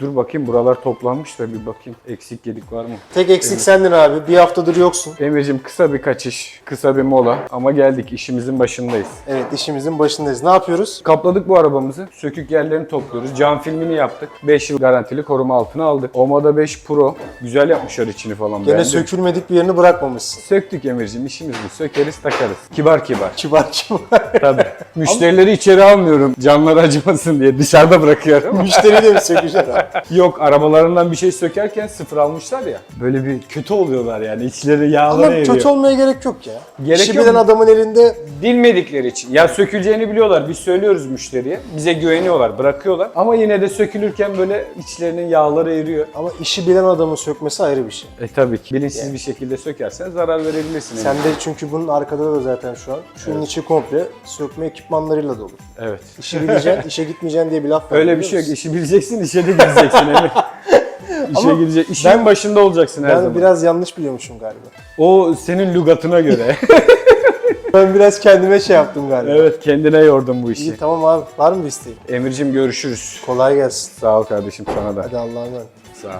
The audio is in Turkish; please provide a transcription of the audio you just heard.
Dur bakayım buralar toplanmış da bir bakayım. Eksik yedik var mı? Tek eksik sendin abi. Bir haftadır yoksun. Emir'cim kısa bir kaçış, kısa bir mola ama geldik işimizin başındayız. Evet işimizin başındayız. Ne yapıyoruz? Kapladık bu arabamızı. Sökük yerlerini topluyoruz. Cam filmini yaptık. 5 yıl garantili koruma altına aldık. Omada 5 Pro. Güzel yapmışlar içini falan. Gene beğendim. sökülmedik bir yerini bırakmamışsın. Söktük Emir'cim işimiz bu. Sökeriz takarız. Kibar kibar. Kibar kibar. Tabii. Müşterileri içeri almıyorum. Canları acımasın diye dışarıda bırakıyorum. Müşteri de mi sökeceksin abi? Yok arabalarından bir şey sökerken sıfır almışlar ya. Böyle bir kötü oluyorlar yani. İçleri yağları Ama eriyor. kötü olmaya gerek yok ya. Gerek İşi yok bilen mu? adamın elinde Bilmedikleri için. Ya söküleceğini biliyorlar. Biz söylüyoruz müşteriye. Bize güveniyorlar, bırakıyorlar. Ama yine de sökülürken böyle içlerinin yağları eriyor. ama işi bilen adamın sökmesi ayrı bir şey. E tabii ki. Bilinçsiz bir şekilde sökersen zarar verebilirsin. Sen de çünkü bunun arkada da zaten şu an. Şunun içi komple sökme ekipmanlarıyla dolu. Evet. İşi bileceksin, işe gitmeyeceksin diye bir laf var. Öyle bir şey yok. İşi bileceksin, işe de gideceksin Emir. İşe Ama. İşin ben- başında olacaksın her Ben zaman. biraz yanlış biliyormuşum galiba. O senin lügatına göre. Ben biraz kendime şey yaptım galiba. evet, kendine yordun bu işi. İyi tamam abi. Var mı bir isteğin? Emir'cim görüşürüz. Kolay gelsin. Sağ ol kardeşim sana da. Hadi Allah'a emanet. Sağ ol.